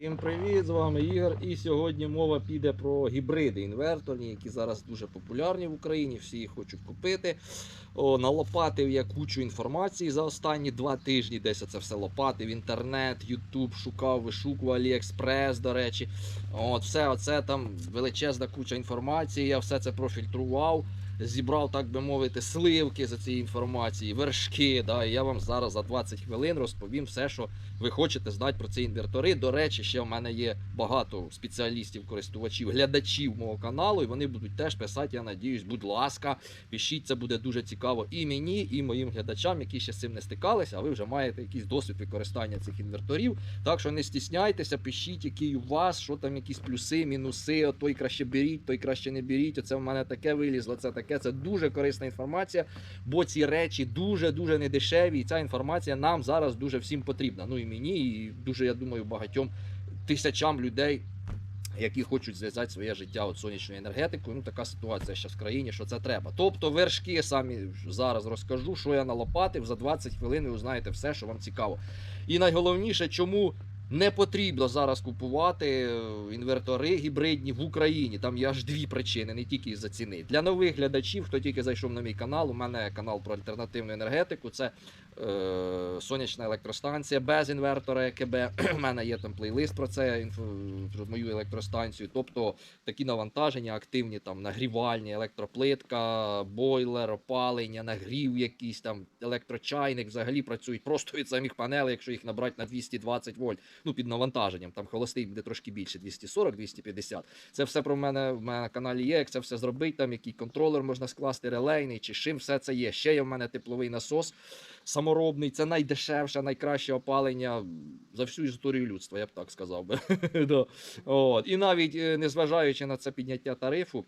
Всім привіт, з вами Ігор. І сьогодні мова піде про гібриди інверторні, які зараз дуже популярні в Україні. Всі їх хочуть купити. О, налопатив я кучу інформації за останні два тижні. Десь це все лопатив. Інтернет, Ютуб шукав, вишукував Аліекспрес, до речі. От все оце там величезна куча інформації. Я все це профільтрував. Зібрав, так би мовити, сливки за цієї інформації, вершки. Да, я вам зараз за 20 хвилин розповім все, що ви хочете знати про ці інвертори. До речі, ще в мене є багато спеціалістів, користувачів, глядачів мого каналу, і вони будуть теж писати. Я надіюсь, будь ласка, пишіть, це буде дуже цікаво і мені, і моїм глядачам, які ще з цим не стикалися. А ви вже маєте якийсь досвід використання цих інверторів. Так що не стісняйтеся, пишіть, який у вас, що там якісь плюси, мінуси. Той краще беріть, той краще не беріть. Оце в мене таке вилізло, це таке. Це дуже корисна інформація, бо ці речі дуже дуже недешеві. І ця інформація нам зараз дуже всім потрібна. Ну і мені, і дуже, я думаю, багатьом тисячам людей. Які хочуть зв'язати своє життя от сонячною енергетикою. Ну така ситуація зараз в країні, що це треба. Тобто вершки самі зараз розкажу, що я налопатив за 20 хвилин. Ви узнаєте все, що вам цікаво. І найголовніше, чому не потрібно зараз купувати е, інвертори гібридні в Україні. Там є аж дві причини, не тільки із-за ціни. Для нових глядачів, хто тільки зайшов на мій канал, у мене канал про альтернативну енергетику. Це сонячна електростанція без інвертора ЕКБ. У мене є там плейлист про це, про мою електростанцію. Тобто такі навантаження активні, там нагрівальні, електроплитка, бойлер, опалення, нагрів якийсь там, електрочайник взагалі працюють просто від самих панелей, якщо їх набрати на 220 вольт. Ну, під навантаженням. Там холостий буде трошки більше, 240-250. Це все про мене в мене на каналі є. Як це все зробити, там який контролер можна скласти, релейний чи чим все це є. Ще є в мене тепловий насос саморобний. Це найдешевше, найкраще опалення за всю історію людства, я б так сказав би. От. І навіть е, незважаючи на це підняття тарифу.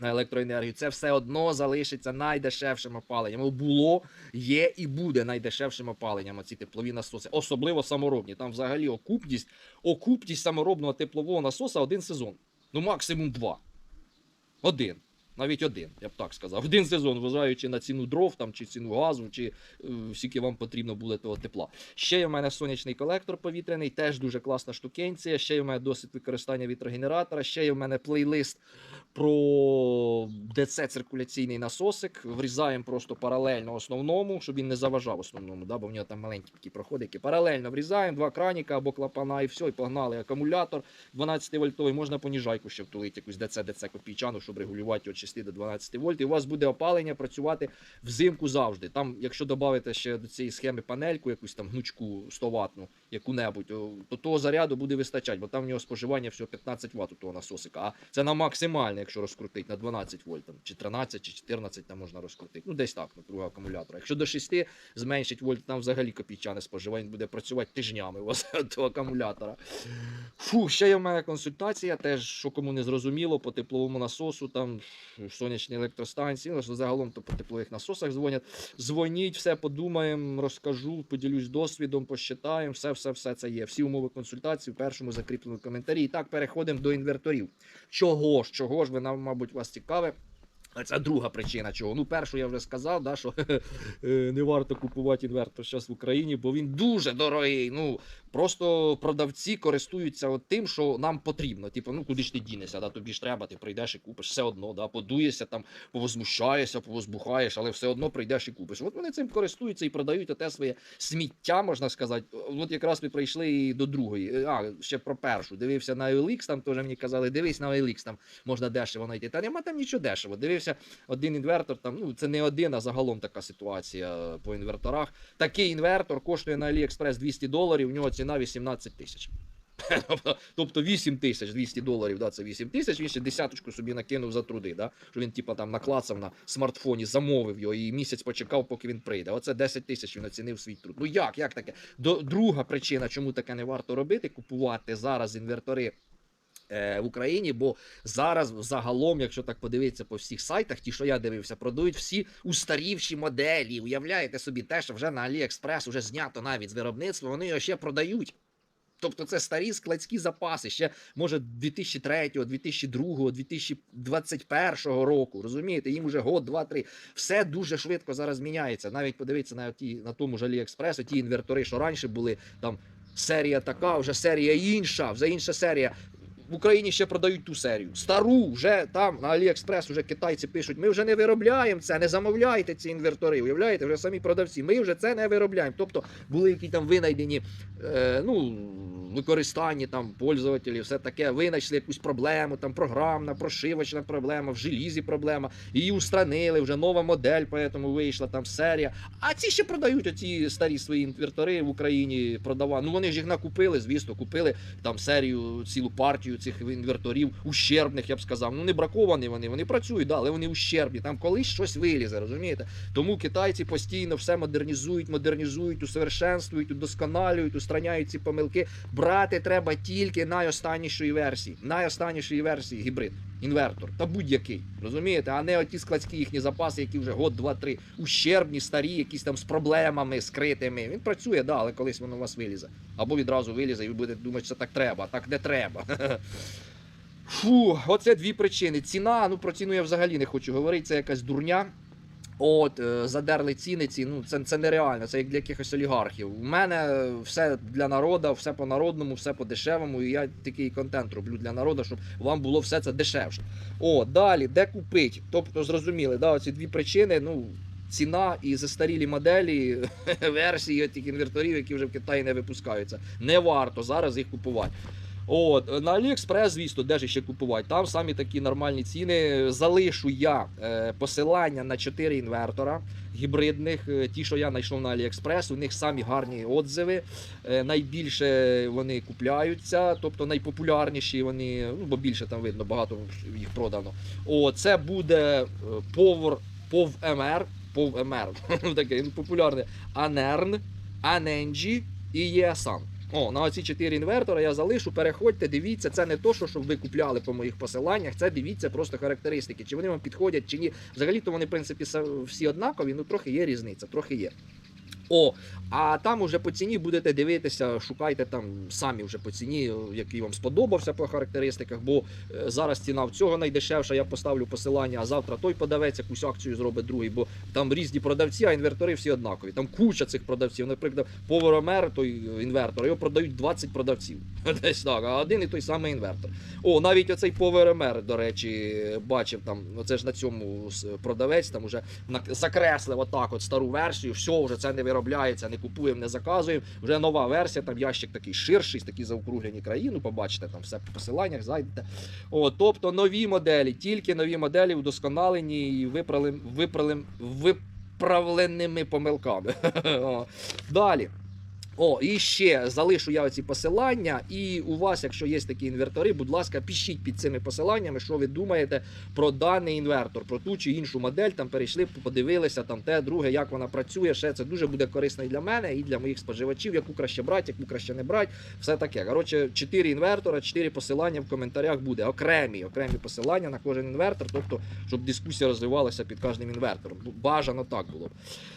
На електроенергію це все одно залишиться найдешевшим опаленням. Було, є і буде найдешевшим опаленням оці теплові насоси, особливо саморобні. Там взагалі окупність, окупність саморобного теплового насоса один сезон. Ну, максимум два. Один. Навіть один, я б так сказав. Один сезон, вважаючи на ціну дров там, чи ціну газу, чи е, скільки вам потрібно буде того тепла. Ще є в мене сонячний колектор повітряний, теж дуже класна штукенція. Ще є в мене досвід використання вітрогенератора, ще є в мене плейлист про ДЦ циркуляційний насосик. Врізаємо просто паралельно основному, щоб він не заважав основному, да, бо в нього там маленькі такі проходики. Паралельно врізаємо два краніка або клапана, і все, і погнали. Акумулятор 12 вольтовий, можна поніжайку ще втулити, якусь ДЦ, ДЦ копійчану, щоб регулювати його 6 до 12 вольт. І у вас буде опалення працювати взимку завжди. Там, якщо додати ще до цієї схеми панельку, якусь там гнучку 100 ватну, яку-небудь, то того заряду буде вистачати, бо там в нього споживання всього 15 Вт у того насосика. А це на максимальне, якщо розкрутити, на 12 вольт, там, чи 13, чи 14 там можна розкрутити. Ну, десь так, на другого акумулятора. Якщо до 6 зменшить вольт, там взагалі копійчане споживання буде працювати тижнями у вас того акумулятора. Фу, ще є в мене консультація, теж, що кому не зрозуміло, по тепловому насосу, там сонячні електростанції, ну, загалом то по теплових насосах дзвонять. Дзвоніть, все подумаємо, розкажу, поділюсь досвідом, посчитаємо, все, все, все це є. Всі умови консультації в першому закріпленому коментарі. І так переходимо до інверторів. Чого ж, чого ж ви нам, мабуть, вас цікаве? Це друга причина чого. Ну, першу я вже сказав, да, що е, не варто купувати інвертор зараз в Україні, бо він дуже дорогий. Ну, просто продавці користуються от тим, що нам потрібно. Типу, ну куди ж ти дінешся, да, тобі ж треба, ти прийдеш і купиш все одно, да, подуєшся там, повозмущаєшся, повозбухаєш, але все одно прийдеш і купиш. От вони цим користуються і продають те своє сміття, можна сказати. От якраз ми прийшли і до другої. А, ще про першу. Дивився на OLX, там теж мені казали, дивись на OLX, там можна дешево знайти. Та нема там нічого дешево. Дивився один інвертор, там, ну це не один, а загалом така ситуація по інверторах. Такий інвертор коштує на AliExpress 200 доларів, у нього ціна 18 тисяч. Тобто 8 тисяч 200 доларів, да, це 8 тисяч, він ще десяточку собі накинув за труди, да, що він типа там наклацав на смартфоні, замовив його і місяць почекав, поки він прийде. Оце 10 тисяч він оцінив свій труд. Ну як, як таке? До, друга причина, чому таке не варто робити, купувати зараз інвертори. Е, В Україні, бо зараз загалом, якщо так подивитися по всіх сайтах, ті, що я дивився, продають всі устарівші моделі. Уявляєте собі, те, що вже на AliExpress вже знято навіть з виробництва, вони його ще продають. Тобто це старі складські запаси, ще може 2003, 2002, 2021 року. Розумієте, їм вже год, два, три. Все дуже швидко зараз міняється. Навіть подивіться на ті на тому ж AliExpress, ті інвертори, що раніше були там серія така, вже серія інша, вже інша серія. В Україні ще продають ту серію. Стару, вже там на Аліекспрес вже китайці пишуть: ми вже не виробляємо це, не замовляйте ці інвертори. Уявляєте, вже самі продавці. Ми вже це не виробляємо. Тобто були які там винайдені е, ну, використанні там пользователів, все таке, винайшли якусь проблему, там програмна, прошивочна проблема, в желізі проблема. Її устранили, вже нова модель, поэтому вийшла там серія. А ці ще продають оці старі свої інвертори в Україні. Продавали. Ну вони ж їх накупили, звісно, купили там серію, цілу партію цих інверторів, ущербних, я б сказав. Ну не браковані вони, вони працюють, да, але вони ущербні. Там колись щось вилізе, розумієте? Тому китайці постійно все модернізують, модернізують, усовершенствують, удосконалюють, устраняють ці помилки. Брати треба тільки найостаннішої версії, найостаннішої версії гібрид. Інвертор та будь-який, розумієте, а не оті складські їхні запаси, які вже год, два, три, ущербні, старі, якісь там з проблемами скритими. Він працює, да, але колись воно у вас вилізе. Або відразу вилізе, і ви будете думати, що так треба, а так не треба. Фу, оце дві причини. Ціна, ну про ціну я взагалі не хочу говорити, це якась дурня. От, е, задерли ціни, ці, ну це, це нереально, це як для якихось олігархів. У мене все для народу, все по народному, все по дешевому. І я такий контент роблю для народу, щоб вам було все це дешевше. О, далі, де купити? Тобто, зрозуміли, да, оці дві причини. Ну, ціна і застарілі моделі, версії тих інверторів, які вже в Китаї не випускаються. Не варто зараз їх купувати. От, на AliExpress, звісно, де ж ще купувати. Там самі такі нормальні ціни. Залишу я е, посилання на 4 інвертора гібридних. е, Ті, що я знайшов на AliExpress, у них самі гарні отзиви. Е, найбільше вони купляються, тобто найпопулярніші вони, ну бо більше там видно, багато їх продано. О, це буде е, Power, POV MR, POV MR, таке ну, популярне Anern, Anenji і Yesan. О, на оці чотири інвертора я залишу. Переходьте, дивіться, це не то, що щоб ви купляли по моїх посиланнях, це дивіться просто характеристики, чи вони вам підходять, чи ні. Взагалі-то вони, в принципі, всі однакові, ну трохи є різниця, трохи є. О, а там уже по ціні будете дивитися, шукайте там самі вже по ціні, який вам сподобався по характеристиках, бо е, зараз ціна в цього найдешевша, я поставлю посилання, а завтра той подавець якусь акцію зробить другий, бо там різні продавці, а інвертори всі однакові. Там куча цих продавців. Наприклад, Power той інвертор, його продають 20 продавців. Десь так, а один і той самий інвертор. О, навіть оцей Power до речі, бачив там, оце ж на цьому продавець там уже закреслив отак от стару версію, все, вже це не виробляється, не купуємо, не заказуємо. Вже нова версія, там ящик такий ширший, такі заокруглені країну, побачите, там все по посиланнях зайдете. О, тобто нові моделі, тільки нові моделі вдосконалені і виправлен, виправлен, виправленими помилками. Далі. О, і ще залишу я ці посилання. І у вас, якщо є такі інвертори, будь ласка, пишіть під цими посиланнями, що ви думаєте про даний інвертор, про ту чи іншу модель. Там перейшли, подивилися, там те, друге, як вона працює. Ще це дуже буде корисно і для мене, і для моїх споживачів, яку краще брати, яку краще не брати. Все таке. Коротше, 4 інвертора, 4 посилання в коментарях буде. Окремі, окремі посилання на кожен інвертор, тобто, щоб дискусія розвивалася під кожним інвертором. Бажано так було.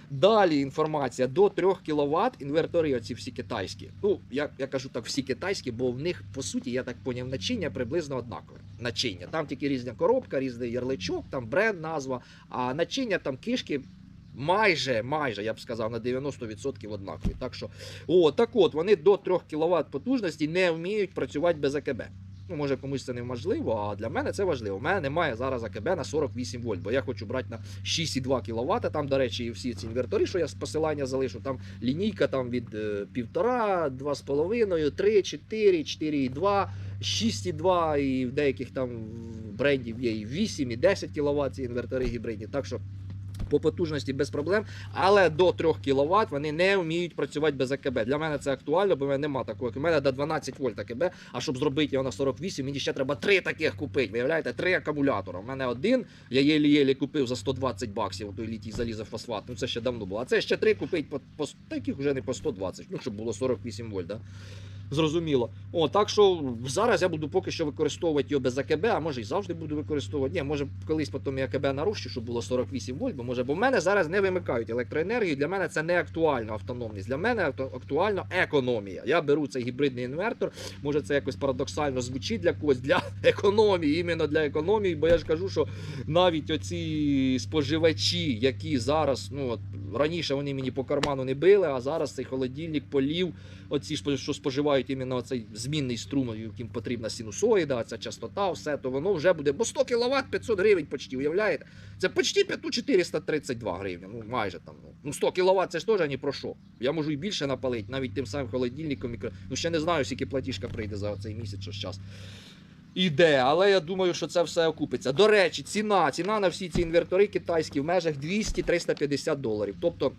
Далі інформація до 3 кВт інвертори, оці всі китайські. Ну, я, я кажу так, всі китайські, бо в них, по суті, я так поняв, начиння приблизно однакове. Начиння. Там тільки різна коробка, різний ярличок, там бренд, назва, а начиння там кишки. Майже, майже, я б сказав, на 90% однакові. Так що, о, так от, вони до 3 кВт потужності не вміють працювати без АКБ. Ну, може комусь це неможливо, а для мене це важливо. У мене немає зараз АКБ на 48 вольт, бо я хочу брати на 6,2 кВт. Там, до речі, і всі ці інвертори, що я з посилання залишу, там лінійка там від е, 1,5, 2,5, 3, 4, 4,2, 6,2 і в деяких там брендів є і 8, і 10 кВт ці інвертори гібридні. Так що по потужності без проблем, але до 3 кВт вони не вміють працювати без АКБ. Для мене це актуально, бо в мене немає такого. У мене до 12 вольт АКБ, а щоб зробити його на 48, мені ще треба три таких купити. Виявляєте, три акумулятора. У мене один, я єлі-єлі купив за 120 баксів, той літій залізофосфат. Ну це ще давно було. А це ще три купити по, по таких вже не по 120, ну щоб було 48 вольт. Да? Зрозуміло. О, так що зараз я буду поки що використовувати його без АКБ, а може і завжди буду використовувати. Ні, може колись потім і АКБ нарощу, щоб було 48 вольт, бо може, бо в мене зараз не вимикають електроенергію. Для мене це не актуально автономність. Для мене актуально економія. Я беру цей гібридний інвертор. Може, це якось парадоксально звучить для когось для економії, іменно для економії, бо я ж кажу, що навіть оці споживачі, які зараз, ну от раніше вони мені по карману не били, а зараз цей холодильник полів, оці що споживають іменно цей змінний струм, яким потрібна синусоїда, ця частота, все, то воно вже буде, бо 100 кВт 500 гривень почти, уявляєте? Це почти 5 432 гривні, ну майже там. Ну, ну 100 кВт це ж теж ні про що. Я можу і більше напалити, навіть тим самим холодильником. Мікро... Ну ще не знаю, скільки платіжка прийде за цей місяць, що зараз. Іде, але я думаю, що це все окупиться. До речі, ціна, ціна на всі ці інвертори китайські в межах 200-350 доларів. Тобто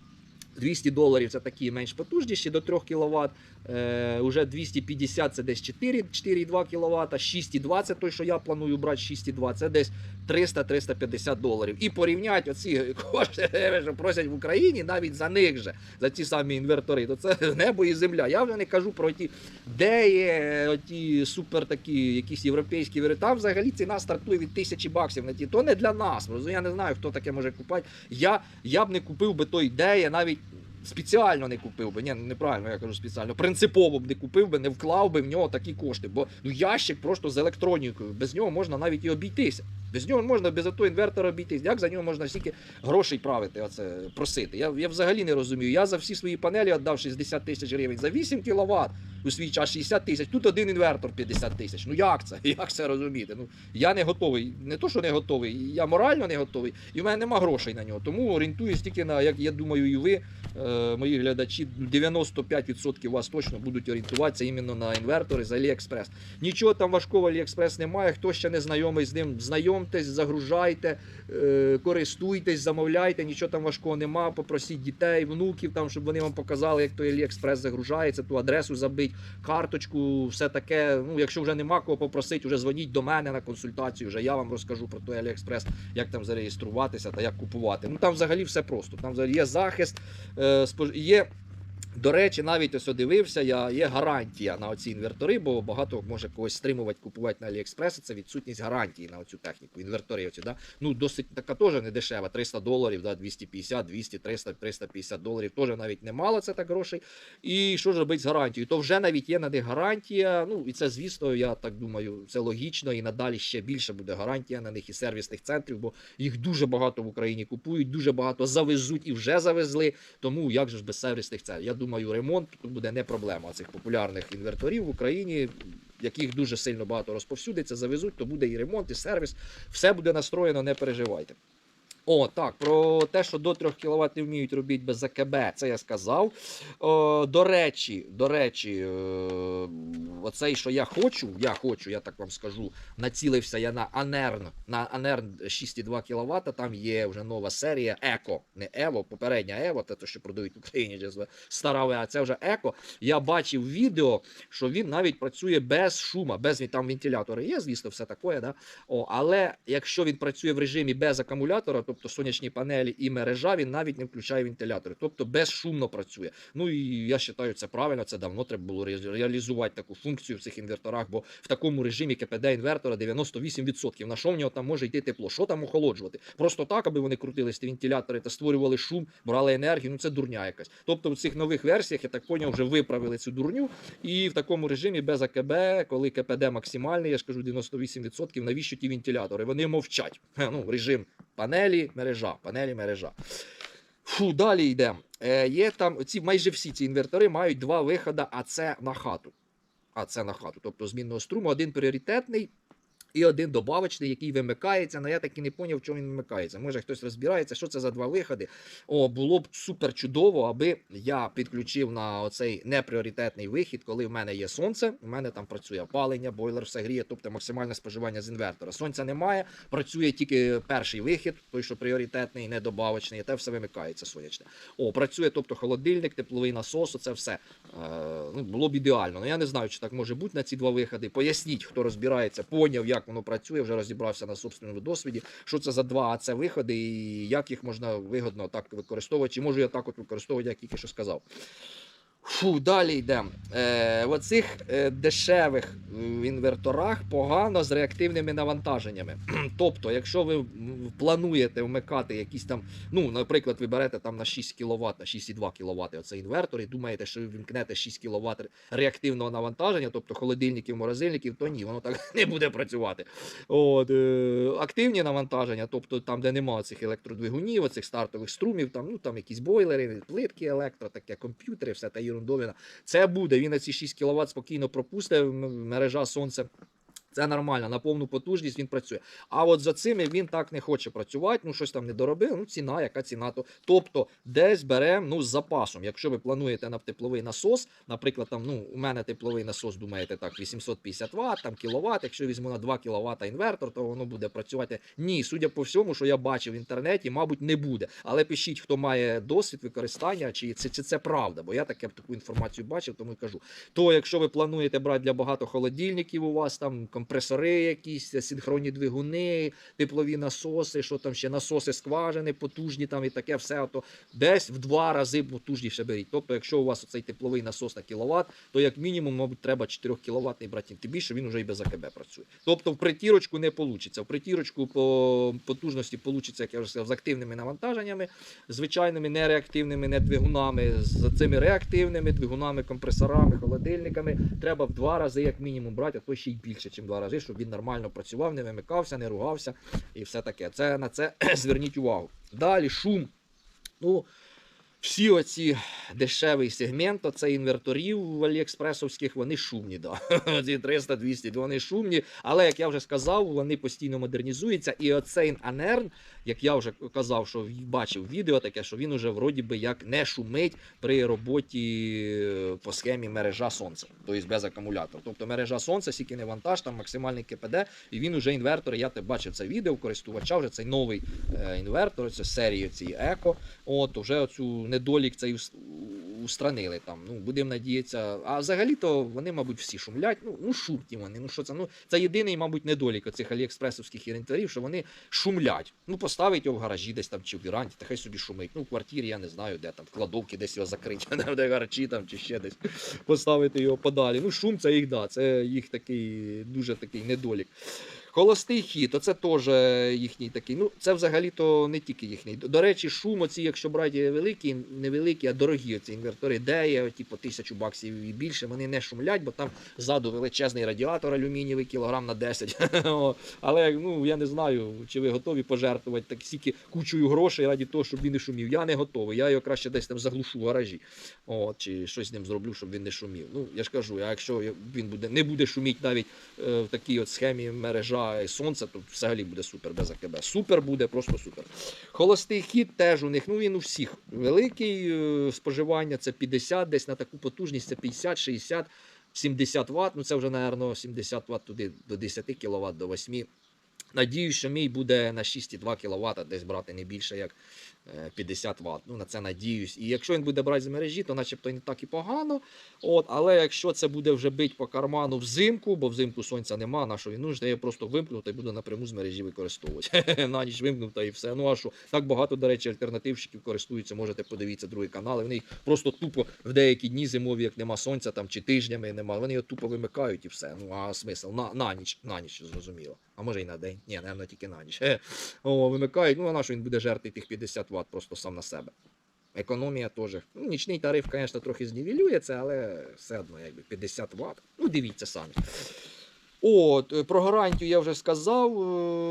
200 доларів це такі менш потужніші до 3 кВт. Е, уже 250 це десь 4, 4,2 кВт, 6,2 це той, що я планую брати 6,2, це десь 300-350 доларів. І порівняти оці кошти, що просять в Україні, навіть за них же, за ці самі інвертори, то це небо і земля. Я вже не кажу про ті, де є ті супер такі якісь європейські вири. Там взагалі ціна стартує від тисячі баксів на ті. То не для нас. Я не знаю, хто таке може купувати. Я, я б не купив би той ідея, навіть спеціально не купив би. Ні, ну неправильно я кажу спеціально. Принципово б не купив би, не вклав би в нього такі кошти. Бо ну ящик просто з електронікою. Без нього можна навіть і обійтися. Без нього можна без того інвертора обійтись. Як за нього можна стільки грошей правити, оце просити? Я, я взагалі не розумію. Я за всі свої панелі віддав 60 тисяч гривень за 8 кВт. У свій час 60 тисяч, тут один інвертор 50 тисяч. Ну як це? Як це розуміти? Ну я не готовий. Не то, що не готовий, я морально не готовий, і в мене нема грошей на нього. Тому орієнтуюсь тільки на, як я думаю, і ви, е, мої глядачі, 95% вас точно будуть орієнтуватися іменно на інвертори з AliExpress. Нічого там важкого AliExpress немає. Хто ще не знайомий з ним, знайомтесь, загружайте, е, користуйтесь, замовляйте, нічого там важкого нема. Попросіть дітей, внуків, там, щоб вони вам показали, як той AliExpress загружається, ту адресу забить, карточку, все таке. Ну, якщо вже нема кого попросити, вже дзвоніть до мене на консультацію. Вже я вам розкажу про той Аліекспрес, як там зареєструватися та як купувати. Ну там взагалі все просто. Там взагалі є захист, е, є. До речі, навіть ось дивився, я є гарантія на оці інвертори, бо багато може когось стримувати купувати на Аліекспресі. Це відсутність гарантії на оцю техніку. Інвертори оці, да? Ну, досить така теж не дешева. 300 доларів, да? 250, 200, 300, 350 доларів. Теж навіть немало це так грошей. І що ж робити з гарантією? То вже навіть є на них гарантія. Ну і це, звісно, я так думаю, це логічно. І надалі ще більше буде гарантія на них і сервісних центрів, бо їх дуже багато в Україні купують, дуже багато завезуть і вже завезли. Тому як же ж без сервісних центрів? Думаю, ремонт буде не проблема цих популярних інверторів в Україні. Яких дуже сильно багато розповсюдиться, завезуть, то буде і ремонт, і сервіс. Все буде настроєно, не переживайте. О, так, про те, що до 3 кВт не вміють робити без АКБ, це я сказав. О, до речі, до речі, е, оцей, що я хочу, я хочу, я так вам скажу, націлився я на Анерн, на Анерн 6,2 кВт, там є вже нова серія Еко, не Ево, попередня Ево, те, що продають в Україні, стара, а це вже Еко. Я бачив відео, що він навіть працює без шума, без там вентилятори є, звісно, все таке, да? Але якщо він працює в режимі без акумулятора, тобто сонячні панелі і мережа, він навіть не включає вентилятори, тобто безшумно працює. Ну і я вважаю, це правильно, це давно треба було реалізувати таку функцію в цих інверторах, бо в такому режимі КПД інвертора 98%. На що в нього там може йти тепло? Що там охолоджувати? Просто так, аби вони крутились ті вентилятори та створювали шум, брали енергію. Ну це дурня якась. Тобто в цих нових версіях, я так поняв, вже виправили цю дурню. І в такому режимі без АКБ, коли КПД максимальний, я ж кажу 98%, навіщо ті вентилятори? Вони мовчать. Ну, режим панелі, мережа, панелі, мережа. Фу, далі йдемо. Е, є там ці майже всі ці інвертори мають два виходи, а це на хату. А це на хату. Тобто змінного струму, один пріоритетний. І один добавочний, який вимикається. але я так і не поняв, чому він вимикається. Може хтось розбирається, що це за два виходи. О, було б супер чудово, аби я підключив на оцей непріоритетний вихід, коли в мене є сонце. У мене там працює опалення, бойлер все гріє, тобто максимальне споживання з інвертора. Сонця немає, працює тільки перший вихід, той, що пріоритетний, не добавочний, і те все вимикається сонячне. О, працює, тобто холодильник, тепловий насос, це все. Е, ну, було б ідеально. Ну я не знаю, чи так може бути на ці два виходи. Поясніть, хто розбирається, поняв, як воно працює, вже розібрався на собственному досвіді, що це за два АЦ виходи і як їх можна вигодно так використовувати. Чи можу я так от використовувати, як тільки що сказав. Фу, далі йдемо. Е, в оцих е, дешевих інверторах погано з реактивними навантаженнями. тобто, якщо ви плануєте вмикати якісь там, ну, наприклад, ви берете там на 6 кВт, на 6,2 кВт оцей інвертор, і думаєте, що ви вімкнете 6 кВт реактивного навантаження, тобто холодильників, морозильників, то ні, воно так не буде працювати. От, е, активні навантаження, тобто там, де немає цих електродвигунів, оцих стартових струмів, там, ну, там якісь бойлери, плитки електро, таке, комп'ютери, все та ерундовина. Це буде. Він на ці 6 кВт спокійно пропустить, мережа сонця. Це нормально, на повну потужність він працює. А от за цими він так не хоче працювати, ну щось там не доробив. Ну, ціна, яка ціна то. Тобто, десь беремо ну, з запасом. Якщо ви плануєте на тепловий насос, наприклад, там, ну, у мене тепловий насос, думаєте, так, 850 Вт, там кіловат. Якщо візьму на 2 кВт інвертор, то воно буде працювати. Ні, судя по всьому, що я бачив в інтернеті, мабуть, не буде. Але пишіть, хто має досвід використання, чи це, чи це правда, бо я таке таку інформацію бачив, тому й кажу. То якщо ви плануєте брати для багато холодильників, у вас там компресори якісь, синхронні двигуни, теплові насоси, що там ще насоси скважини потужні, там і таке все, то десь в два рази потужніше беріть. Тобто, якщо у вас оцей тепловий насос на кіловат, то як мінімум, мабуть, треба 4 кіловатний брати. Тим більше він вже і без АКБ працює. Тобто в притірочку не вийде. В притірочку по потужності вийде, як я вже сказав, з активними навантаженнями, звичайними нереактивними не двигунами, з цими реактивними двигунами, компресорами, холодильниками. Треба в два рази, як мінімум, брати, а то ще й більше, ніж два рази, щоб він нормально працював, не вимикався, не ругався і все таке. Це на це зверніть увагу. Далі шум. Ну, всі оці дешевий сегмент, оце інверторів аліекспресовських, вони шумні. Да. Ці 300-200, вони шумні. Але як я вже сказав, вони постійно модернізуються. І оцей Анерн, як я вже казав, що бачив відео таке, що він уже вроді би як не шумить при роботі е, по схемі мережа сонця, тобто без акумулятора. Тобто мережа сонця, скільки не вантаж, там максимальний КПД, і він уже інвертор. Я те бачив це відео користувача, вже цей новий е, інвертор, це серії цієї еко. От вже оцю недолік цей устранили там. Ну будемо надіятися. А взагалі-то вони, мабуть, всі шумлять. Ну, ну шумні вони. Ну що це? Ну це єдиний, мабуть, недолік оцих аліекспресовських інвенторів, що вони шумлять. Ну поставить його в гаражі, десь там чи в віранді, та хай собі шумить. Ну в квартирі я не знаю, де там в кладовці, десь його закрити, де гаражі там чи ще десь поставити його подалі. Ну шум це їх да, це їх такий дуже такий недолік. Холостий хід, оце теж їхній такий. Ну, це взагалі-то не тільки їхній. До речі, шум, оці, якщо брати великі, невеликі, а дорогі оці інвертори, де є ті по тисячу баксів і більше, вони не шумлять, бо там ззаду величезний радіатор алюмінієвий, кілограм на 10. Але ну, я не знаю, чи ви готові пожертвувати так стільки кучою грошей раді того, щоб він не шумів. Я не готовий. Я його краще десь там заглушу в гаражі. От, чи щось з ним зроблю, щоб він не шумів. Ну, я ж кажу, а якщо він буде, не буде шуміти навіть е, в такій от схемі мережа і сонце, то взагалі буде супер без АКБ. Супер буде, просто супер. Холостий хід теж у них, ну він у всіх великий е, споживання, це 50, десь на таку потужність, це 50, 60, 70 Вт. Ну це вже, напевно, 70 Вт туди до 10 кВт, до 8. Надіюсь, що мій буде на 6,2 кВт, десь брати не більше як 50 Вт. Ну, на це надіюсь. І якщо він буде брати з мережі, то начебто не так і погано. От, але якщо це буде вже бить по карману взимку, бо взимку сонця нема, на що він нужний, я просто вимкну та й буду напряму з мережі використовувати. на ніч вимкнув та і все. Ну а що? Так багато, до речі, альтернативщиків користуються, можете подивитися другий канал. Вони їх просто тупо в деякі дні зимові, як нема сонця там чи тижнями нема. Вони його тупо вимикають і все. Ну а смисл? На, на ніч, на ніч, зрозуміло. А може і на день. Ні, напевно, тільки на ніч. Е, О, вимикають. Ну а на що він буде жерти тих 50 Вт просто сам на себе. Економія теж. Ну, нічний тариф, звісно, трохи знівелює це, але все одно, якби 50 Вт. Ну, дивіться самі. От, е, про гарантію я вже сказав.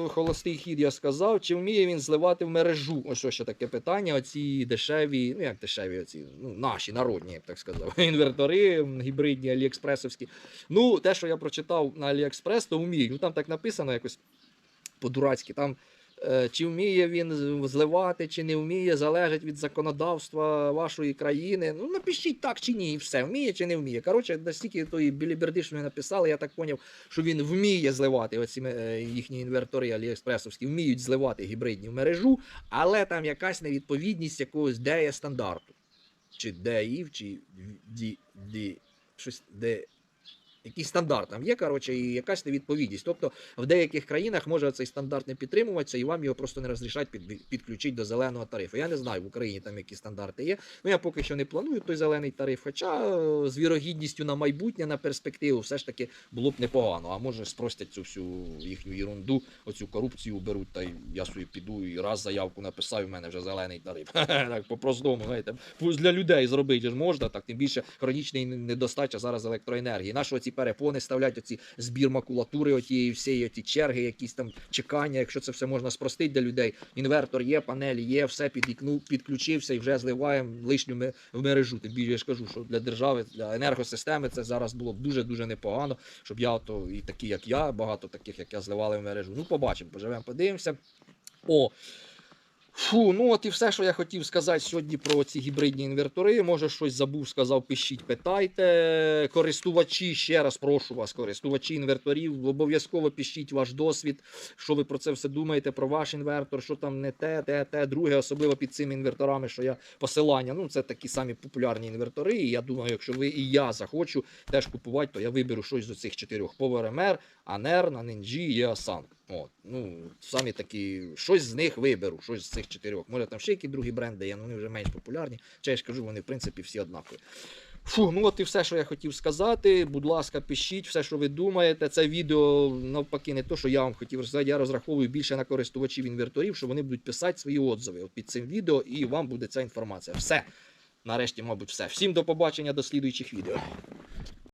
е, Холостий хід я сказав. Чи вміє він зливати в мережу? Ось ще таке питання. Оці дешеві, ну як дешеві, оці, ну, наші народні, я б так сказав. Інвертори гібридні, аліекспресовські. Ну, те, що я прочитав на Аліекспрес, то вміють. Ну там так написано якось по-дурацьки. Там чи вміє він зливати, чи не вміє, залежить від законодавства вашої країни. Ну, напишіть так чи ні, і все, вміє чи не вміє. Коротше, настільки тої біліберди, що ви написали, я так зрозумів, що він вміє зливати оці е, їхні інвертори аліекспресовські, вміють зливати гібридні в мережу, але там якась невідповідність якогось деє стандарту. Чи ДІВ, чи ді, ді, щось де. Який стандарт там є, коротше, і якась невідповідність. Тобто в деяких країнах може цей стандарт не підтримуватися, і вам його просто не розрішать під, підключити до зеленого тарифу. Я не знаю, в Україні там які стандарти є. Ну я поки що не планую той зелений тариф. Хоча е, з вірогідністю на майбутнє, на перспективу, все ж таки було б непогано. А може спростять цю всю їхню ерунду, оцю корупцію беруть, та я собі піду і раз заявку написав, і в мене вже зелений тариф. так по-простому, знаєте, для людей зробити ж можна, так тим більше хронічний недостача зараз електроенергії. Нащо ці перепони ставлять оці збір макулатури, отієї всієї оті черги, якісь там чекання, якщо це все можна спростити для людей. Інвертор є, панелі є, все підікнув, підключився і вже зливаємо лишню в мережу. Тим більше я ж кажу, що для держави, для енергосистеми це зараз було б дуже дуже непогано, щоб я ото і такі, як я, багато таких, як я, зливали в мережу. Ну, побачимо, поживемо, подивимося. О, Фу, ну от і все, що я хотів сказати сьогодні про ці гібридні інвертори. Може, щось забув, сказав, пишіть, питайте. Користувачі, ще раз прошу вас, користувачі інверторів, обов'язково пишіть ваш досвід, що ви про це все думаєте, про ваш інвертор, що там не те, те, те, друге, особливо під цими інверторами, що я посилання. Ну, це такі самі популярні інвертори. І я думаю, якщо ви і я захочу теж купувати, то я виберу щось з цих чотирьох PowerMR, ANER, Nanenji і Asan. От, ну, самі такі, щось з них виберу, щось з цих чотирьох. Може там ще які другі бренди є, але вони вже менш популярні. Чи я ж кажу, вони в принципі всі однакові. Фу, ну от і все, що я хотів сказати. Будь ласка, пишіть все, що ви думаєте. Це відео навпаки, не то, що я вам хотів розказати. Я розраховую більше на користувачів інверторів, що вони будуть писати свої отзиви от під цим відео, і вам буде ця інформація. Все. Нарешті, мабуть, все. Всім до побачення, до слідуючих відео.